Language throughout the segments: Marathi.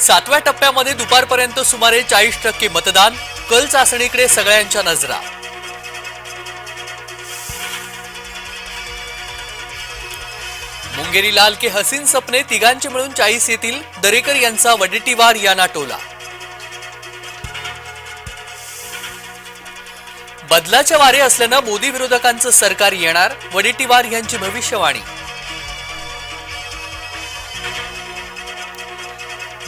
सातव्या टप्प्यामध्ये दुपारपर्यंत सुमारे चाळीस टक्के मतदान कल चाचणीकडे सगळ्यांच्या नजरा. मुंगेरी लाल के हसीन सपने तिघांचे मिळून चाळीस येतील दरेकर यांचा वडेटीवार याना टोला बदलाच्या वारे असल्यानं मोदी विरोधकांचं सरकार येणार वडेटीवार यांची भविष्यवाणी.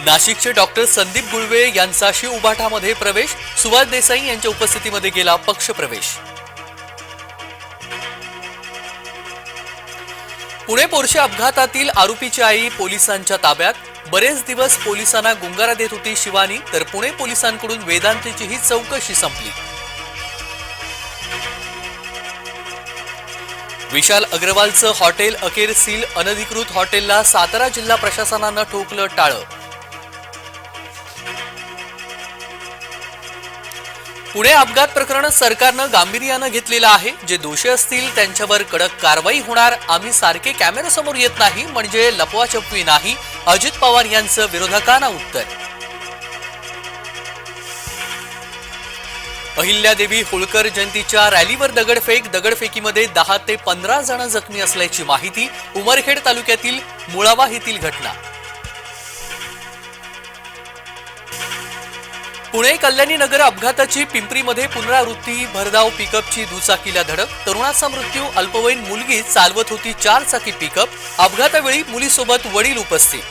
नाशिकचे डॉक्टर संदीप गुळवे यांचा शिव उभाठामध्ये प्रवेश सुभाष देसाई यांच्या उपस्थितीमध्ये गेला पक्ष प्रवेश पुणे पोरशे अपघातातील आरोपीची आई पोलिसांच्या ताब्यात. बरेच दिवस पोलिसांना गुंगारा देत होती शिवानी तर पुणे पोलिसांकडून वेदांतीची ही चौकशी संपली. विशाल अग्रवालचं हॉटेल अखेर सील अनधिकृत हॉटेलला सातारा जिल्हा प्रशासनानं ठोकलं टाळं. पुणे अपघात प्रकरण सरकारनं गांभीर्यानं घेतलेलं आहे. जे दोषी असतील त्यांच्यावर कडक कारवाई होणार. आम्ही सारखे कॅमेऱ्यासमोर येत नाही म्हणजे लपवाछपवी नाही. अजित पवार यांचं विरोधकांना उत्तर. अहिल्यादेवी होळकर जयंतीच्या रॅलीवर दगडफेक. दगडफेकीमध्ये दहा ते पंधरा जण जखमी असल्याची माहिती उमरखेड तालुक्यातील मुळावा येथील घटना. पुणे कल्याणी नगर अपघाताची पिंपरीमध्ये पुनरावृत्ती भरधाव पिकअपची दुचाकीला धडक तरुणाचा मृत्यू अल्पवयीन मुलगी चालवत होती चार चाकी पिकअप. अपघातावेळी मुलीसोबत वडील उपस्थित.